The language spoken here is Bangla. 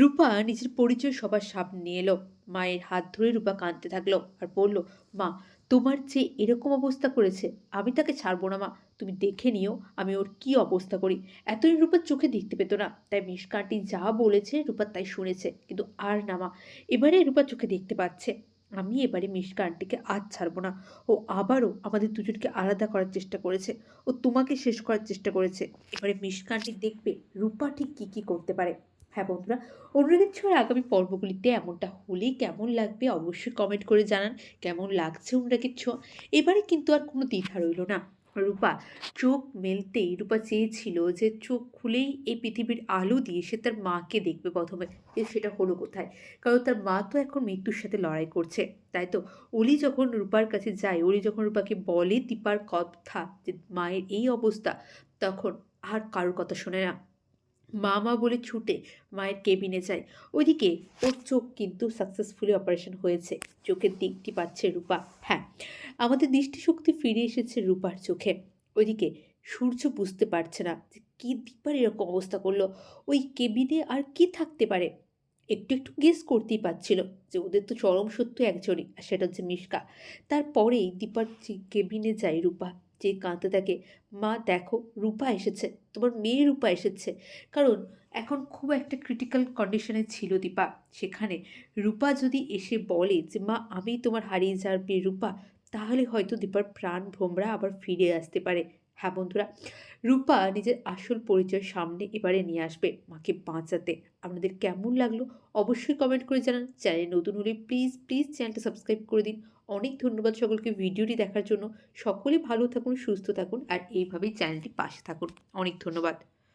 রূপা নিজের পরিচয় সবার সামনে নিয়ে এলো। মায়ের হাত ধরে রূপা কাঁদতে থাকল আর বলল, মা, তোমার যে এরকম অবস্থা করেছে, আমি তাকে ছাড়বো না, মা। তুমি দেখে নিও আমি ওর কি অবস্থা করি। এতই রূপার চোখে দেখতে পেতো না। তাই মিসকান্টি যা বলেছে রূপা তাই শুনেছে। কিন্তু আর না, মা, এবারে রূপার চোখে দেখতে পাচ্ছে। আমি এবারে মিশকা আন্টিকে আজ ছাড়বো না। ও আবারও আমাদের দুজনকে আলাদা করার চেষ্টা করেছে। ও তোমাকে শেষ করার চেষ্টা করেছে। এবারে মিশকা আন্টি দেখবে রূপা ঠিক কী কী করতে পারে। হ্যাঁ বন্ধুরা অনুরাগের ছোঁয়ার আগামী পর্বগুলিতে এমনটা হলেই কেমন লাগবে অবশ্যই কমেন্ট করে জানান, কেমন লাগছে অনুরাগের ছোঁয়া এবারে কিন্তু আর কোনো দ্বিধা রইল না। রূপা, চোখ মেলতেই, রূপা চেয়েছিল যে চোখ খুলেই এই পৃথিবীর আলো দিয়ে সে তার মাকে দেখবে প্রথমে। যে সেটা হলো কোথায়? কারণ তার মা তো এখন মৃত্যুর সাথে লড়াই করছে। তাই তো অলি যখন রূপার কাছে যায় অলি যখন রূপাকে বলে দীপার কথা যে মায়ের এই অবস্থা, তখন আর কারোর কথা শোনে না। মা মা বলে ছুটে মায়ের কেবিনে যায়। ওইদিকে ওর চোখ কিন্তু সাকসেসফুলি অপারেশন হয়েছে। চোখের দিকটি পাচ্ছে রূপা। হ্যাঁ আমাদের দৃষ্টিশক্তি ফিরে এসেছে রূপার চোখে। ওইদিকে সূর্য বুঝতে পারছে না যে কী দীপার এরকম অবস্থা করল। ওই কেবিনে আর কি থাকতে পারে? একটু একটু গেস করতেই পারছিল যে ওদের তো চরম সত্য একজনই, আর সেটা হচ্ছে মিশকা। তারপরেই দীপার কেবিনে যায় রূপা। যে কাঁদতে থাকে, মা, দেখো, রূপা এসেছে, তোমার মেয়ে রূপা এসেছে। কারণ এখন খুব একটা ক্রিটিক্যাল কন্ডিশনে ছিল দীপা। সেখানে রূপা যদি এসে বলে যে, মা, আমি তোমার হারিয়ে যাওয়ার মেয়ে রূপা, তাহলে হয়তো দীপার প্রাণ ভোমরা আবার ফিরে আসতে পারে। হ্যাঁ বন্ধুরা, রূপা নিজের আসল পরিচয় সামনে এবারে নিয়ে আসবে মাকে বাঁচাতে। আপনাদের কেমন লাগল অবশ্যই কমেন্ট করে জানান। চ্যানেল নতুন হলে প্লিজ প্লিজ চ্যানেলটা সাবস্ক্রাইব করে দিন। অনেক ধন্যবাদ সকলকে ভিডিওটি দেখার জন্য। সকলে ভালো থাকুন, সুস্থ থাকুন, আর এইভাবেই চ্যানেলটি পাশে থাকুন। অনেক ধন্যবাদ।